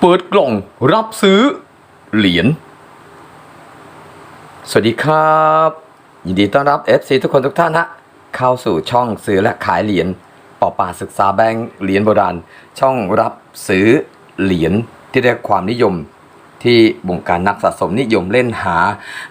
เปิดกล่องรับซื้อเหรียญ สวัสดีครับ ยินดีต้อนรับ FC ทุกคนทุกท่านฮะ เข้าสู่ช่องซื้อและขายเหรียญปอป่าศึกษาแบงค์เหรียญโบราณ ช่องรับซื้อเหรียญที่ได้ความนิยมที่วงการนักสะสมนิยมเล่นหา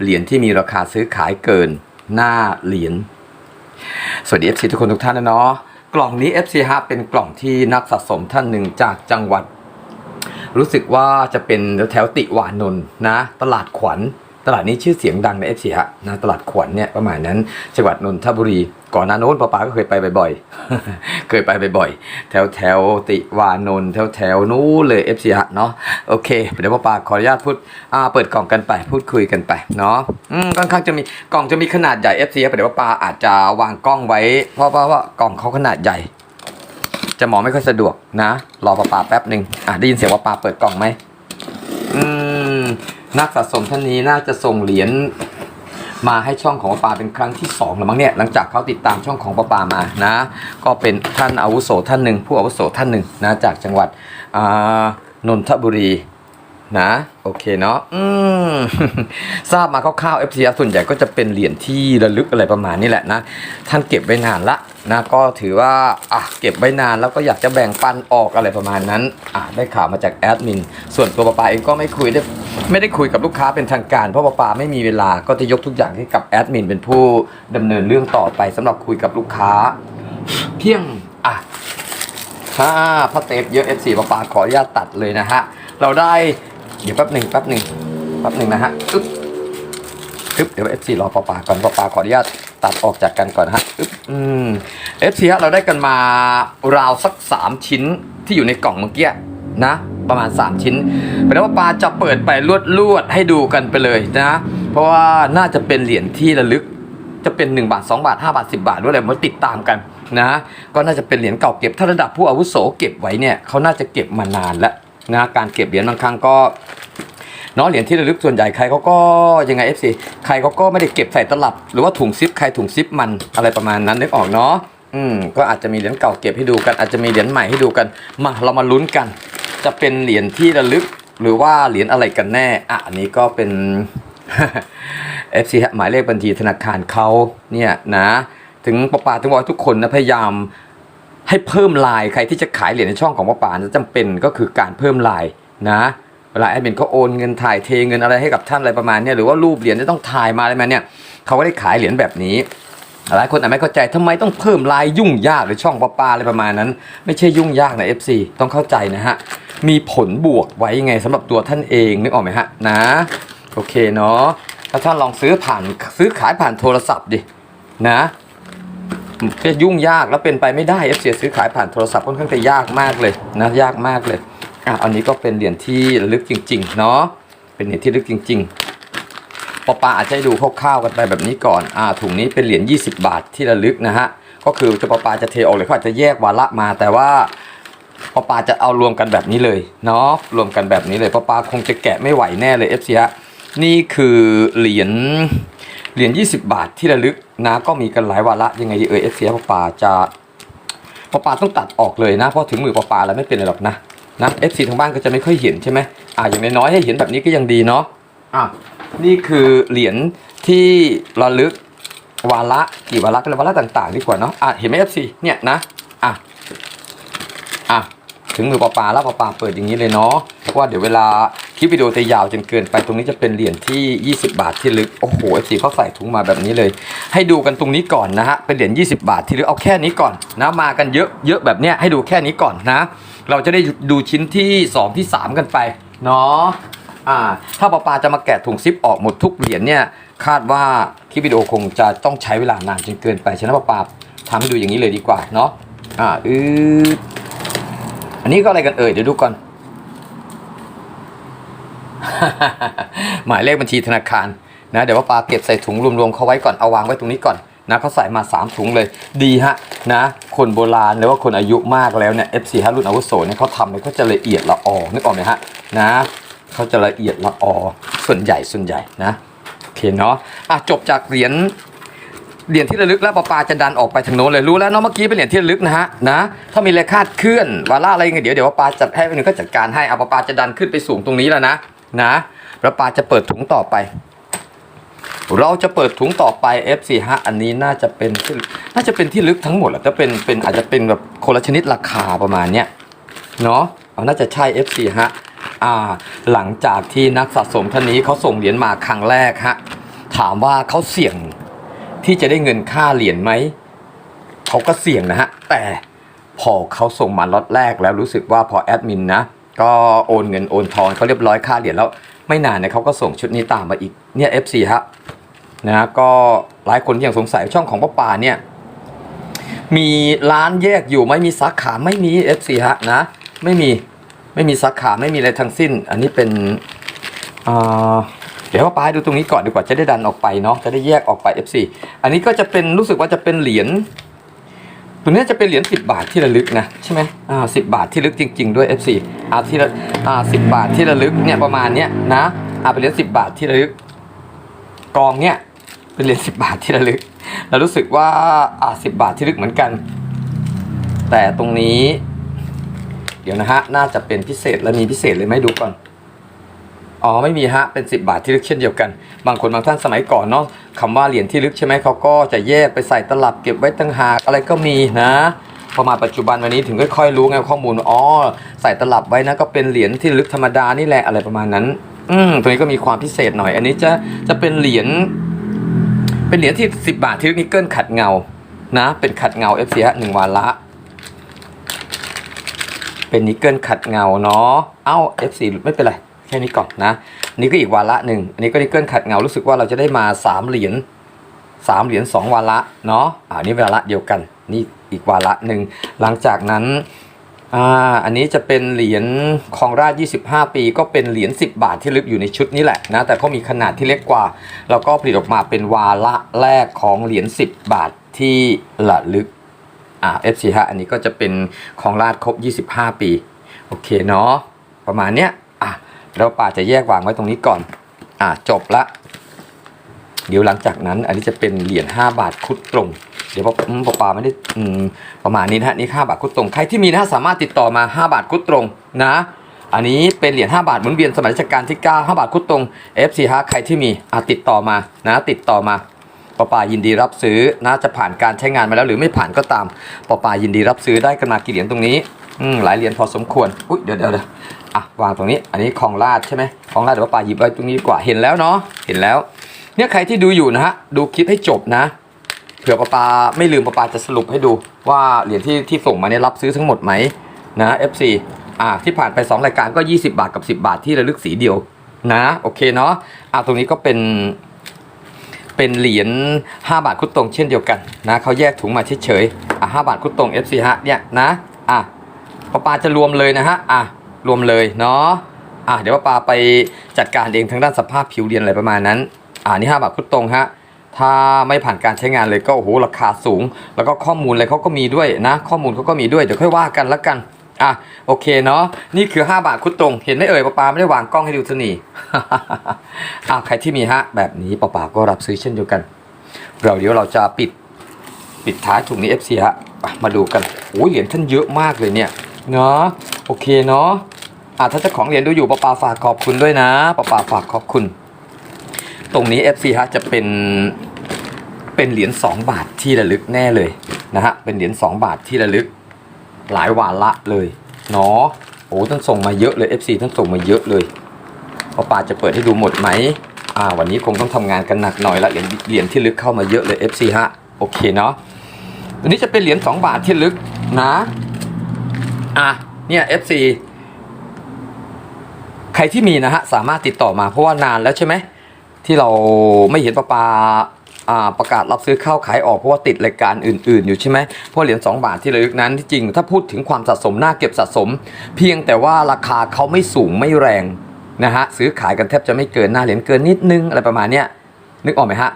เหรียญที่มีราคาซื้อขายเกินหน้าเหรียญ สวัสดี FC ทุกคนทุกท่านนะเนาะกล่องนี้ FC ฮะเป็นกล่องที่นักสะสมท่านหนึ่งจากจังหวัด รู้สึกว่าจะเป็นแถวติวานนท์นะ ตลาดขวัญ ตลาดนี้ชื่อเสียงดังใน FC ฮะนะตลาดขวัญเนี่ยประมาณนั้นจังหวัดนนทบุรี ก่อนหน้าโน้นป้าปาก็เคยไปบ่อยๆ เคยไปบ่อยๆ แถวแถวติวานนท์แถวแถวนู้นเลย FC ฮะเนาะโอเคเดี๋ยวป้าปาขออนุญาตพูดอ่าเปิดกล่องกันไปพูดคุยกันไปเนาะอืมค่อนข้างจะมีกล่องจะมีขนาดใหญ่ FC ฮะเดี๋ยวป้าปาอาจจะวางกล้องไว้ เพราะว่ากล่องเขาขนาดใหญ่ จะมองไม่ค่อยสะดวกนะ รอปลาปาแป๊บหนึ่งอะได้ยินเสียงว่าปลาเปิดกล่องไหมอืมนักสะสมท่านนี้น่าจะส่งเหรียญมาให้ช่องของปลาปาเป็นครั้งที่สองแล้วมั้งเนี่ยหลังจากเขาติดตามช่องของปลาปามานะ ก็เป็นท่านอาวุโสท่านหนึ่งผู้อาวุโสท่านหนึ่งนะจากจังหวัดอ่านนทบุรีนะโอเคเนาะอืมทราบมาคร่าวๆ FCR ส่วนใหญ่ก็จะเป็นเหรียญที่ระลึกอะไรประมาณนี้แหละนะ ท่านเก็บไว้นานละ นะก็ถือว่าอะเก็บไว้นานแล้วก็อยากจะแบ่งปันออกอะไรประมาณนั้นอะได้ข่าวมาจากแอดมินส่วนตัวปาปาเองก็ไม่คุยได้ไม่ได้คุยกับลูกค้าเป็นทางการเพราะปาปาไม่มีเวลาก็จะยกทุกอย่างให้กับแอดมินเป็นผู้ดำเนินเรื่องต่อไปสำหรับคุยกับลูกค้า เพียงอะถ้าพระเทปเยอะ F4 ปาปาขออนุญาตตัดเลยนะฮะเราได้เดี๋ยวแป๊บหนึ่งแป๊บหนึ่งแป๊บหนึ่งนะฮะอึ๊บอึ๊บเดี๋ยว F4 รอปาปาก่อนปาปาขออนุญาต ตัดออกจากกันก่อนฮะอึ๊บอืม F4 ฮะเราได้กันมาราวสัก 3 ชิ้นที่อยู่ในกล่องเมื่อกี้นะประมาณ 3 ชิ้นแปลว่าปาจะเปิดไปลวดลวดให้ดูกันไปเลยนะ เพราะว่าน่าจะเป็นเหรียญที่ระลึกจะเป็น 1 บาท 2 บาท 5 บาท 10 บาทหรืออะไรมาติดตามกันนะก็น่าจะเป็นเหรียญเก่าเก็บถ้าระดับผู้อาวุโสเก็บไว้เนี่ยเขาน่าจะเก็บมานานแล้วนะการเก็บเหรียญบางครั้งก็ เนาะเหรียญที่ระลึกส่วนใหญ่ใครเขาก็ยังไง FC ใครเขาก็ไม่ได้เก็บใส่ตลับ หรือว่าถุงซิปใครถุงซิปมันอะไรประมาณนั้นนึกออกเนาะอืมก็อาจจะมีเหรียญเก่าเก็บให้ดูกัน อาจจะมีเหรียญใหม่ให้ดูกันมาเรามาลุ้นกัน จะเป็นเหรียญที่ระลึกหรือว่าเหรียญอะไรกันแน่อะอันนี้ก็เป็น FC ฮะหมายเลขบัญชีธนาคารเขาเนี่ยนะ ถึงป้าปาถึงบอกให้ทุกคนนะพยายามให้เพิ่มลายใครที่จะขายเหรียญในช่องของป้าปาจะจำเป็นก็คือการเพิ่มลายนะ เวลาแอดมินเขาโอนเงินถ่ายเทเงินอะไรให้กับท่านอะไรประมาณนี้หรือว่ารูปเหรียญจะต้องถ่ายมาอะไรมาเนี่ยเขาก็ได้ขายเหรียญแบบนี้หลายคนอาจไม่เข้าใจทำไมต้องเพิ่มลายยุ่งยากหรือช่องป้าปาอะไรประมาณนั้น ไม่ใช่ยุ่งยากนะ FC ต้องเข้าใจนะฮะ มีผลบวกไว้ยังไงสำหรับตัวท่านเองนึกออกไหมฮะนะ โอเคเนาะถ้าท่านลองซื้อผ่านซื้อขายผ่านโทรศัพท์ดินะจะยุ่งยากแล้วเป็นไปไม่ได้เอฟเสีซื้อขายผ่านโทรศัพท์ค่อนข้างจะยากมากเลยนะยากมากเลย อะอันนี้ก็เป็นเหรียญที่ลึกจริง ๆ เนาะเป็นเหรียญที่ลึกจริง ๆปอปาอาจจะดูคร่าวๆกันไปแบบนี้ก่อนอ่าถุงนี้เป็นเหรียญ20 บาทที่ระลึกนะฮะก็คือจะปอปาจะเทออกเลยเขาอาจจะแยกวาระมาแต่ว่าปอปาจะเอารวมกันแบบนี้เลยเนาะรวมกันแบบนี้เลยปอปาคงจะแกะไม่ไหวแน่เลยเอฟซีฮะนี่คือเหรียญเหรียญ20 บาทที่ระลึกนะก็มีกันหลายวาระยังไงดีเออเอฟเสียปาจะปาปาต้องตัดออกเลยนะเพราะถึงมือปาปาแล้วไม่เป็นไรหรอกนะ นะเอฟซีทางบ้านก็จะไม่ค่อยเห็นใช่ไหมอ่าอย่างน้อยๆให้เห็นแบบนี้ก็ยังดีเนาะอะนี่คือเหรียญที่ระลึกวาระกี่วาระกันวาระต่าง ๆ ดีกว่าเนาะอะเห็นไหมเอฟซีเนี่ยนะอะอะถึงมือปลาปลาแล้วปลาปลาเปิดอย่างนี้เลยเนาะเพราะว่าเดี๋ยวเวลาคลิปวิดีโอจะยาวจนเกินไปตรงนี้จะเป็นเหรียญที่ 20 บาทที่ลึก โอ้โหเอฟซีเขาใส่ถุงมาแบบนี้เลย ให้ดูกันตรงนี้ก่อนนะฮะเป็นเหรียญ20 บาทที่ลึกเอาแค่นี้ก่อนนะมากันเยอะเยอะแบบเนี้ยให้ดูแค่นี้ก่อนนะ เราจะได้ดูชิ้นที่ 2 ที่ 3 กันไปเนาะอ่าถ้าปาปาจะมาแกะถุงซิปออกหมดทุกเหรียญเนี่ยคาดว่าคลิปวิดีโอคงจะต้องใช้เวลานานจนเกินไปฉะนั้นปลาปาทำให้ดูอย่างนี้เลยดีกว่าเนาะอ่าอืออันนี้ก็อะไรกันเอ่ยเดี๋ยวดูก่อน หมายเลขบัญชีธนาคารนะเดี๋ยวว่าปาเก็บใส่ถุงรวมๆเขาไว้ก่อนเอาวางไว้ตรงนี้ก่อน นะเขาใส่มา 3 ถุงเลย ดีฮะนะ คนโบราณหรือว่าคนอายุมากแล้วเนี่ย F4 ฮะรุ่นอาวุโสเนี่ยเขาทำเนี่ยเขาจะละเอียดละออนึกออกไหมฮะนะเขาจะละเอียดละออส่วนใหญ่ส่วนใหญ่นะโอเคเนาะอะจบจากเหรียญเหรียญที่ระลึกแล้วปอปาจะดันออกไปทางโน้นเลยรู้แล้วเนาะเมื่อกี้เป็นเหรียญที่ระลึกนะฮะนะถ้ามีอะไรคาดเคลื่อนวาระอะไรเงี้ยเดี๋ยวเดี๋ยวปอปาจัดให้หนึ่งก็จัดการให้เอาปอปาจะดันขึ้นไปสูงตรงนี้แล้วนะนะแล้วปาจะเปิดถุงต่อไป เราจะเปิดถุงต่อไป F4 ฮะอันนี้น่าจะเป็นที่น่าจะเป็นที่ลึกทั้งหมดแหละจะเป็นเป็นอาจจะเป็นแบบคนละชนิดราคาประมาณเนี้ยเนาะน่าจะใช่ F4 ฮะอ่าหลังจากที่นักสะสมท่านนี้เขาส่งเหรียญมาครั้งแรกฮะถามว่าเขาเสี่ยงที่จะได้เงินค่าเหรียญไหมเขาก็เสี่ยงนะฮะแต่พอเขาส่งมาล็อตแรกแล้วรู้สึกว่าพอแอดมินนะก็โอนเงินโอนทองเขาเรียบร้อยค่าเหรียญแล้ว ไม่นานเนี่ยเขาก็ส่งชุดนี้ตามมาอีกเนี่ย F4 ฮะนะก็หลายคนที่ยังสงสัยช่องของป้าป่าเนี่ยมีร้านแยกอยู่ไหม่มีสาขาไม่มี FC ฮะนะไม่มีไม่มีสาขาไม่มีอะไรทั้งสิ้น อันนี้เป็นเดี๋ยวป้าป่าดูตรงนี้ก่อนดีกว่าจะได้ดันออกไปเนาะจะได้แยกออกไป FC อันนี้ก็จะเป็นรู้สึกว่าจะเป็นเหรียญ ตัวนี้จะเป็นเหรียญ10 บาทที่ระลึกนะใช่ไหมอ่าสิบาทที่ลึกจริง ๆ ด้วย FC อ่าที่ระอ่าสิบาทที่ระลึกเนี่ยประมาณเนี้ยนะอ่าเป็นเหรียญ10 บาทที่ระลึกกองเนี่ยเป็นเหรียญสิบาทที่ระลึกเรารู้สึกว่าอ่าสิบาทที่ลึกเหมือนกัน แต่ตรงนี้ เดี๋ยวนะฮะน่าจะเป็นพิเศษแล้วมีพิเศษเลยไหมดูก่อน อ๋อไม่มีฮะเป็น 10 บาทที่ลึกเช่นเดียวกัน บางคนบางท่านสมัยก่อนเนาะคำว่าเหรียญที่ลึกใช่ไหมเขาก็จะแยกไปใส่ตลับเก็บไว้ตั้งหากอะไรก็มีนะพอมาปัจจุบันวันนี้ถึงค่อยๆรู้ไงข้อมูลอ๋อใส่ตลับไว้นะก็เป็นเหรียญที่ลึกธรรมดานี่แหละอะไรประมาณนั้น อืมตรงนี้ก็มีความพิเศษหน่อย อันนี้จะจะเป็นเหรียญเป็นเหรียญที่ 10 บาทที่ลึกนิกเกิลขัดเงานะ เป็นขัดเงา FC ฮะหนึ่งวาระเป็นนิกเกิลขัดเงาเนาะเอ้า F4 ไม่เป็นไร แค่นี้ก่อนนะนี่ก็อีกวาระหนึ่งอันนี้ก็นิกเกิลขัดเงารู้สึกว่าเราจะได้มา3เหรียญ3เหรียญ2วาระเนาะอ่านี่วาระเดียวกันนี่อีกวาระหนึ่งหลังจากนั้นอ่าอันนี้จะเป็นเหรียญคองราช 25 ปี ก็เป็นเหรียญ10 บาทที่ลึกอยู่ในชุดนี้แหละนะแต่เขามีขนาดที่เล็กกว่า แล้วก็ผลิตออกมาเป็นวาระแรกของเหรียญ10 บาทที่ระลึกอ่า F4 ฮะอันนี้ก็จะเป็นของราชครบ 25 ปี โอเคเนาะประมาณเนี้ย เราป่าจะแยกวางไว้ตรงนี้ก่อน อะจบละ เดี๋ยวหลังจากนั้น อันนี้จะเป็นเหรียญ5บาทคุดตรง เดี๋ยวปอปอปาไม่ได้ประมาณนี้นะฮะนี่5บาทคุดตรง ใครที่มีนะฮะสามารถติดต่อมา 5 บาทคุดตรงนะ อันนี้เป็นเหรียญ5บาทหมุนเวียนสมัยรัชกาลที่9 5บาทคุดตรง F4 ฮะใครที่มีอะติดต่อมานะติดต่อมาปอปายินดีรับซื้อนะจะผ่านการใช้งานมาแล้วหรือไม่ผ่านก็ตามปอปายินดีรับซื้อได้กันมากี่เหรียญตรงนี้ อืมหลายเหรียญพอสมควรอุ้ยเดี๋ยวเดี๋ยวเดี๋ยวอะวางตรงนี้ อันนี้ของราชใช่ไหมของราชเดี๋ยวปอปาหยิบไว้ตรงนี้ดีกว่าเห็นแล้วเนาะเห็นแล้ว เนี่ยใครที่ดูอยู่นะฮะดูคลิปให้จบนะเผื่อปาปาไม่ลืมปาปาจะสรุปให้ดูว่าเหรียญที่ที่ส่งมาเนี่ยรับซื้อทั้งหมดไหมนะ FC อ่าที่ผ่านไป 2 รายการก็ 20 บาทกับ 10 บาทที่ระลึกสีเดียวนะโอเคเนาะอ่าตรงนี้ก็เป็นเป็นเหรียญ5บาทคุดตรงเช่นเดียวกันนะเขาแยกถุงมาเฉยๆอะ5บาทคุดตรง FC ฮะเนี่ยนะอะ ปาปาจะรวมเลยนะฮะอะรวมเลยเนาะอะเดี๋ยวปาปาไปจัดการเองทางด้านสภาพผิวเรียญอะไรประมาณนั้น อ่านี่5บาทคุดตรงฮะถ้าไม่ผ่านการใช้งานเลยก็โอ้โหราคาสูง แล้วก็ข้อมูลอะไรเขาก็มีด้วยนะ ข้อมูลเขาก็มีด้วยเดี๋ยวค่อยว่ากันละกันอะโอเคเนาะนี่คือ 5 บาทคุดตรง เห็นไหมเอ่ยป้าปาไม่ได้วางกล้องให้ดูสนีอะใครที่มีฮะแบบนี้ป้าปาก็รับซื้อเช่นเดียวกัน เราเดี๋ยวเราจะปิดปิดท้ายถุงนี้ FC ฮะอะมาดูกันโอ้ยเหรียญท่านเยอะมากเลยเนี่ย เนาะโอเคเนาะอะถ้าเจ้าของเหรียญดูอยู่ป้าปาฝากขอบคุณด้วยนะป้าปาฝากขอบคุณ ตรงนี้ FC ฮะจะเป็นเป็นเหรียญ2บาทที่ระลึกแน่เลยนะฮะเป็นเหรียญ2บาทที่ระลึกหลายวาระเลยเนาะโอ้ท่านส่งมาเยอะเลย FC ท่านส่งมาเยอะเลยพอปาจะเปิดให้ดูหมดไหมอ่าวันนี้คงต้องทำงานกันหนักหน่อยละเหรียญเหรียญที่ลึกเข้ามาเยอะเลย FC ฮะโอเคเนาะตัวนี้จะเป็นเหรียญ2บาทที่ลึกนะ อะเนี่ย FC ใครที่มีนะฮะสามารถติดต่อมาเพราะว่านานแล้วใช่ไหมที่เราไม่เห็นปลาปาประกาศรับซื้อเข้าขายออกเพราะว่าติดรายการอื่น ๆ อยู่ใช่ไหมเพราะเหรียญ2บาทที่ระลึกนั้นที่จริง ถ้าพูดถึงความสะสมน่าเก็บสะสม เพียงแต่ว่าราคาเขาไม่สูงไม่แรงนะฮะซื้อขายกันแทบจะไม่เกินหน้าเหรียญเกินนิดนึงอะไรประมาณเนี้ยนึกออกไหมฮะ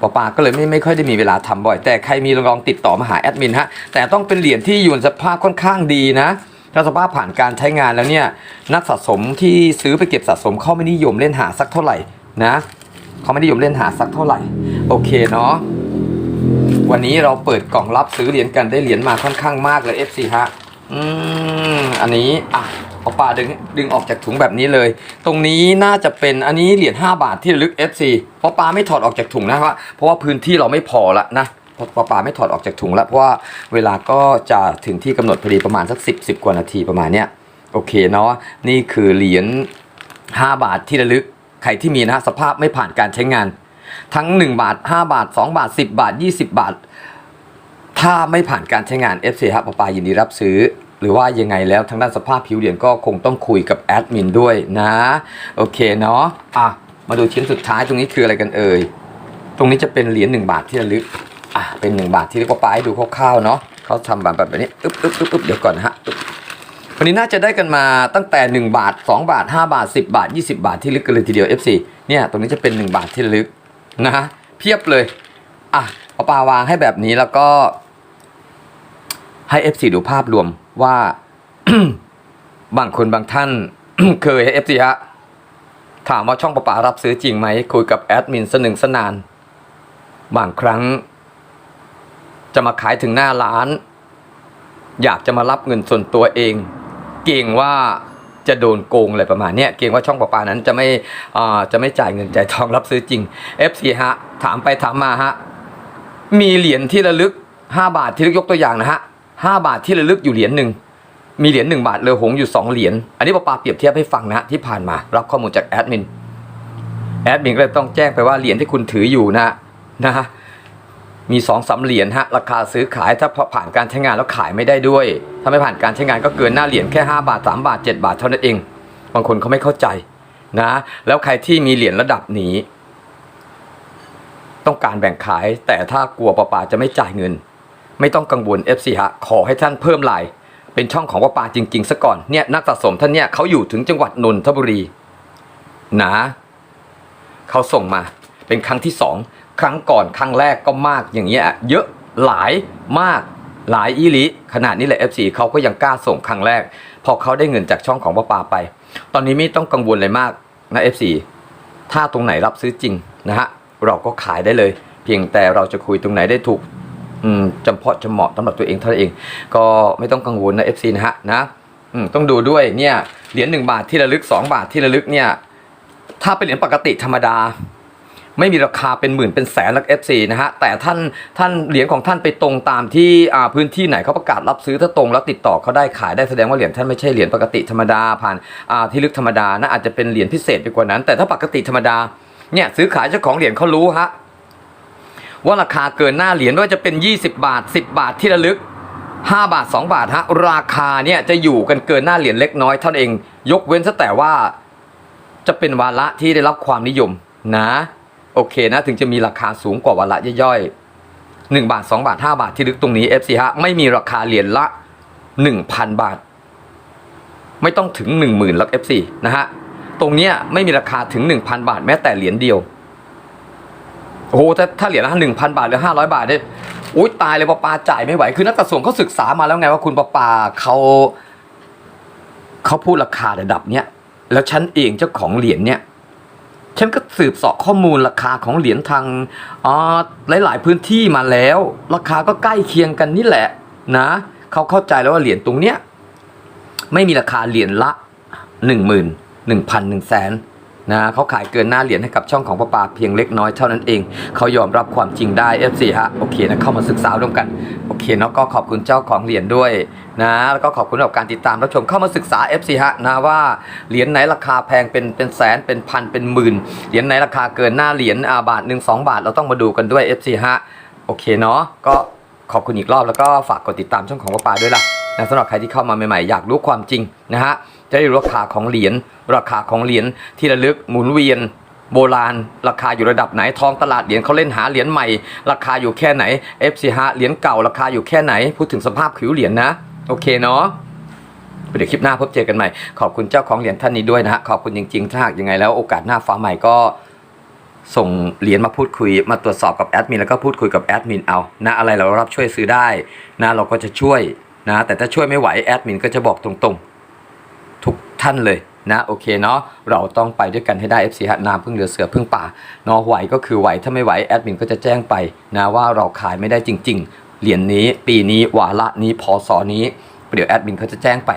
ปอปาก็เลยไม่ไม่ค่อยได้มีเวลาทำบ่อย แต่ใครมีลองติดต่อมาหาแอดมินฮะแต่ต้องเป็นเหรียญที่อยู่ในสภาพค่อนข้างดีนะถ้าสภาพผ่านการใช้งานแล้วเนี่ยนักสะสมที่ซื้อไปเก็บสะสมเขาไม่นิยมเล่นหาสักเท่าไหร่นะเขาไม่นิยมเล่นหาสักเท่าไหร่โอเคเนาะวันนี้เราเปิดกล่องรับซื้อเหรียญกันได้เหรียญมาค่อนข้างมากเลย FC ฮะอืมอันนี้อะ เอาปลาดึงดึงออกจากถุงแบบนี้เลย ตรงนี้น่าจะเป็นอันนี้เหรียญ5บาทที่ระลึก FC เพราะปลาไม่ถอดออกจากถุงนะครับเพราะว่าพื้นที่เราไม่พอละนะเพราะปลาไม่ถอดออกจากถุงแล้วเพราะว่าเวลาก็จะถึงที่กำหนดพอดีประมาณสัก 10 10 กว่านาทีประมาณเนี้ยโอเคเนาะนี่คือเหรียญ5 บาทที่ระลึกใครที่มีนะสภาพไม่ผ่านการใช้งาน ทั้ง 1 บาท 5 บาท 2 บาท 10 บาท 20 บาท ถ้าไม่ผ่านการใช้งาน FC ครับปาปายินดีรับซื้อ หรือว่ายังไงแล้วทางด้านสภาพผิวเหรียญก็คงต้องคุยกับแอดมินด้วยนะ โอเคเนาะอะมาดูชิ้นสุดท้ายตรงนี้คืออะไรกันเอ่ยตรงนี้จะเป็นเหรียญ1บาทที่ระลึกอะเป็น 1 บาทที่เรียกว่าปาให้ดูคร่าวๆเนาะเขาทำแบบแบบนี้อึ๊บอึ๊บอึ๊บอึ๊บเดี๋ยวก่อนนะฮะวันนี้น่าจะได้กันมาตั้งแต่ 1 บาท 2 บาท 5 บาท 10 บาท 20 บาทที่ลึกกันเลยทีเดียว FC เนี่ยตรงนี้จะเป็น 1 บาทที่ลึกนะฮะเพียบเลยอะเอาปาวางให้แบบนี้แล้วก็ให้ FC ดูภาพรวม ว่าบางคนบางท่านเคย FC ฮะถามว่าช่องประปารับซื้อจริงไหม คุยกับแอดมินสนึงสนาน บางครั้ง จะมาขายถึงหน้าร้าน อยากจะมารับเงินส่วนตัวเอง เกรงว่าจะโดนโกงอะไรประมาณนี้เกรงว่าช่องประปานั้นจะไม่จะไม่จ่ายเงินจ่ายทองรับซื้อจริง FC ฮะ ถามไปถามมาฮะ มีเหรียญที่ระลึก 5 บาทที่ระลึกยกตัวอย่างนะฮะ 5 บาทที่ระลึกอยู่เหรียญหนึ่งมีเหรียญ1บาทเรือหงอยู่ 2 เหรียญอันนี้ปาปาเปรียบเทียบให้ฟังนะที่ผ่านมา รับข้อมูลจากแอดมินแอดมินก็เลยต้องแจ้งไปว่าเหรียญที่คุณถืออยู่นะนะฮะมี2องสามเหรียญฮะราคาซื้อขายถ้าผ่านการใช้งานแล้วขายไม่ได้ด้วย ถ้าไม่ผ่านการใช้งานก็เกินหน้าเหรียญแค่ 5 บาท 3 บาท 7 บาทเท่านั้นเอง บางคนเขาไม่เข้าใจนะแล้วใครที่มีเหรียญระดับนี้ ต้องการแบ่งขายแต่ถ้ากลัวปาปาจะไม่จ่ายเงิน ไม่ต้องกังวล FC ฮะขอให้ท่านเพิ่มลาย เป็นช่องของปาปาจริง ๆซะก่อนเนี่ยนักสะสมท่านเนี่ยเขาอยู่ถึงจังหวัดนนทบุรีนะเขาส่งมาเป็นครั้งที่สองครั้งก่อนครั้งแรกก็มากอย่างเงี้ยเยอะหลายมากหลายอีลิขนาดนี้แหละ FC เขาก็ยังกล้าส่งครั้งแรก พอเขาได้เงินจากช่องของป้าปาไป ตอนนี้ไม่ต้องกังวลเลยมากนะ FC ถ้าตรงไหนรับซื้อจริงนะฮะเราก็ขายได้เลย เพียงแต่เราจะคุยตรงไหนได้ถูก จำเพาะจำเหมาะสำหรับตัวเองเท่านั้นเอง ก็ไม่ต้องกังวลนะ FC นะฮะนะต้องดูด้วยเนี่ยเหรียญหนึ่งบาทที่ระลึก 2 บาทที่ระลึกเนี่ยถ้าเป็นเหรียญปกติธรรมดา ไม่มีราคาเป็นหมื่นเป็นแสนลัก FC นะฮะแต่ท่านท่านเหรียญของท่านไปตรงตามที่พื้นที่ไหนเขาประกาศรับซื้อถ้าตรงแล้วติดต่อเขาได้ขายได้แสดงว่าเหรียญท่านไม่ใช่เหรียญปกติธรรมดาผ่านที่ลึกธรรมดานะอาจจะเป็นเหรียญพิเศษไปกว่านั้น แต่ถ้าปกติธรรมดาเนี่ยซื้อขายเจ้าของเหรียญเขารู้ฮะ ว่าราคาเกินหน้าเหรียญว่าจะเป็น 20 บาท 10 บาทที่ระลึก 5 บาท 2 บาทฮะราคาเนี่ยจะอยู่กันเกินหน้าเหรียญเล็กน้อยเท่านั้นเอง ยกเว้นซะแต่ว่าจะเป็นวาระที่ได้รับความนิยมนะ โอเคนะถึงจะมีราคาสูงกว่าวาระย่อยๆ1บาท 2 บาท 5 บาทที่ลึกตรงนี้ FC ฮะไม่มีราคาเหรียญละ 1,000 บาท ไม่ต้องถึง 10,000แล้ว FC นะฮะตรงเนี้ยไม่มีราคาถึง 1,000 บาทแม้แต่เหรียญเดียว โอ้โหถ้าถ้าเหรียญละหนึ่งพันบาทหรือห้าร้อยบาทเนี่ยอุ้ยตายเลยปาปาจ่ายไม่ไหว คือนักกระทรวงเขาศึกษามาแล้วไงว่าคุณปาปาเขาเขาพูดราคาระดับเนี้ยแล้วฉันเองเจ้าของเหรียญเนี่ยฉันก็สืบสาะข้อมูลราคาของเหรียญทางอ่าหลาย ๆ พื้นที่มาแล้ว ราคาก็ใกล้เคียงกันนี่แหละนะเขาเข้าใจแล้วว่าเหรียญตรงเนี้ยไม่มีราคาเหรียญละหนึ่งหมื่นหนึ่งพันหนึ่งแสน นะเขาขายเกินหน้าเหรียญให้กับช่องของประปาเพียงเล็กน้อยเท่านั้นเอง เขายอมรับความจริงได้ F4 ฮะโอเคนะเข้ามาศึกษาร่วมกันโอเคเนาะก็ขอบคุณเจ้าของเหรียญด้วยนะแล้วก็ขอบคุณสำหรับการติดตามรับชมเข้ามาศึกษา F4 ฮะนะว่าเหรียญไหนราคาแพงเป็นเป็นแสนเป็นพันเป็นหมื่นเหรียญไหนราคาเกินหน้าเหรียญอาบาทหนึ่งสองบาทเราต้องมาดูกันด้วย F4 ฮะโอเคเนาะก็ขอบคุณอีกรอบแล้วก็ฝากกดติดตามช่องของประปาด้วยล่ะนะสำหรับใครที่เข้ามาใหม่ๆอยากรู้ความจริงนะฮะ จะได้รู้ราคาของเหรียญราคาของเหรียญที่ระลึกหมุนเวียนโบราณ ราคาอยู่ระดับไหนท้องตลาดเหรียญเขาเล่นหาเหรียญใหม่ ราคาอยู่แค่ไหน F45 เหรียญเก่าราคาอยู่แค่ไหน พูดถึงสภาพผิวเหรียญนะโอเคเนาะเดี๋ยวคลิปหน้าพบเจอกันใหม่ ขอบคุณเจ้าของเหรียญท่านนี้ด้วยนะฮะขอบคุณจริงๆถ้าหากยังไงแล้วโอกาสหน้าฟ้าใหม่ก็ส่งเหรียญมาพูดคุย มาตรวจสอบกับแอดมินแล้วก็พูดคุยกับแอดมินเอานะอะไรเรารับช่วยซื้อได้นะเราก็จะช่วยนะแต่ถ้าช่วยไม่ไหวแอดมินก็จะบอกตรงๆ ท่านเลยนะโอเคเนาะเราต้องไปด้วยกันให้ได้ FC ฮะน้ำพึ่งเรือเสือพึ่งป่าเนาะไหวก็คือไหวถ้าไม่ไหวแอดมินก็จะแจ้งไปนะว่าเราขายไม่ได้จริง ๆ เหรียญนี้ปีนี้วาระนี้พศนี้เดี๋ยวแอดมินเขาจะแจ้งไป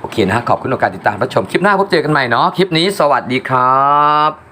โอเคนะขอบคุณในการติดตามรับชมคลิปหน้าพบเจอกันใหม่เนาะคลิปนี้สวัสดีครับ